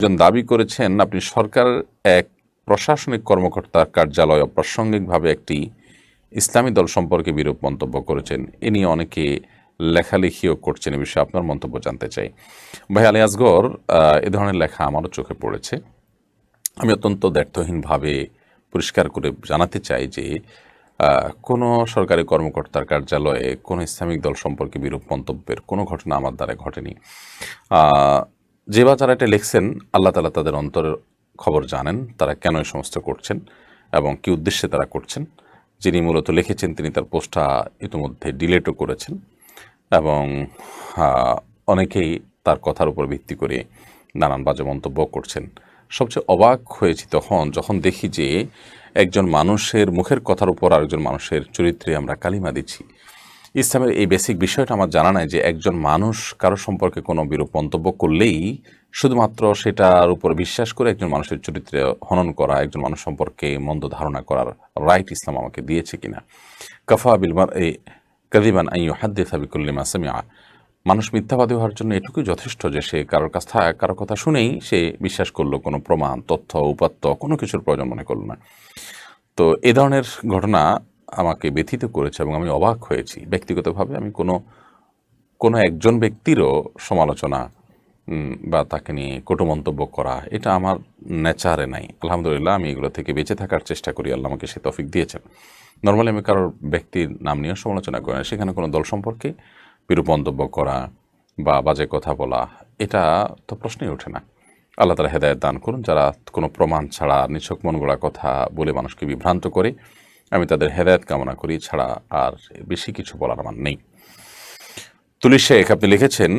একজন দাবি করেছেন, আপনি সরকার এক প্রশাসনিক কর্মকর্তার কার্যালয় অপ্রাসঙ্গিকভাবে একটি ইসলামী দল সম্পর্কে বিরূপ মন্তব্য করেছেন। এ নিয়ে অনেকে লেখালেখিও করছেন এ বিষয়ে আপনার মন্তব্য জানতে চাই। ভাই আলী আসগর এ ধরনের লেখা আমারও চোখে পড়েছে। আমি অত্যন্ত দ্ব্যর্থহীনভাবে পরিষ্কার করে জানাতে চাই যে কোনো সরকারি কর্মকর্তার কার্যালয়ে কোনো ইসলামিক দল সম্পর্কে বিরূপ মন্তব্যের কোনো ঘটনা আমার দ্বারা ঘটেনি। যে বা যারা এটা লিখছেন, আল্লাহ তালা তাদের অন্তরের খবর জানেন, তারা কেন এই সমস্ত করছেন এবং কি উদ্দেশ্যে তারা করছেন। যিনি মূলত লিখেছেন, তিনি তার পোস্টটা ইতিমধ্যে ডিলেটও করেছেন এবং অনেকেই তার কথার উপর ভিত্তি করে নানান বাজে মন্তব্য করছেন। সবচেয়ে অবাক হয়েছি তখন যখন দেখি যে, একজন মানুষের মুখের কথার উপর আরেকজন মানুষের চরিত্রে আমরা কালিমা দিচ্ছি। ইসলামের এই বেসিক বিষয়টা আমার জানা নাই যে একজন মানুষ কারও সম্পর্কে কোনো বিরূপ মন্তব্য করলেই শুধুমাত্র সেটার উপর বিশ্বাস করে একজন মানুষের চরিত্রে হনন করা, একজন মানুষ সম্পর্কে মন্দ ধারণা করার রাইট ইসলাম আমাকে দিয়েছে কিনা। কাফা বিলমার এই কাদিবান আই হাদ্দে সাবিকুল্লি মাসামিয়া মানুষ মিথ্যাবাদী হওয়ার জন্য এটুকুই যথেষ্ট যে সে কারোর কাছ কারোর কথা শুনেই সে বিশ্বাস করল, কোনো প্রমাণ, তথ্য, উপাত্ত, কোনো কিছুর প্রয়োজন মনে করল না। তো এ ধরনের ঘটনা আমাকে ব্যথিত করেছে এবং আমি অবাক হয়েছি। ব্যক্তিগতভাবে আমি কোনো কোনো একজন ব্যক্তিরও সমালোচনা বা তাকে নিয়ে কটু মন্তব্য করা, এটা আমার নেচারে নাই। আলহামদুলিল্লাহ, আমি এগুলো থেকে বেঁচে থাকার চেষ্টা করি, আল্লাহ আমাকে সে তফিক দিয়েছেন। নর্মালি আমি কারোর ব্যক্তির নাম নিয়ে সমালোচনা করি না। সেখানে কোনো দল সম্পর্কে বিরূপ মন্তব্য করা, বা বাজে কথা বলা, এটা তো প্রশ্নই ওঠে না। আল্লাহ তালা হেদায়ত দান করুন, যারা কোনো প্রমাণ ছাড়া, নিছক মন গড়া কথা বলে মানুষকে বিভ্রান্ত করে আমি তাদের হেদায়ত কামনা করি, ছাড়া আর বেশি কিছু বলার আমার নেই। তুলিশ শেখ, আপনি লিখেছেন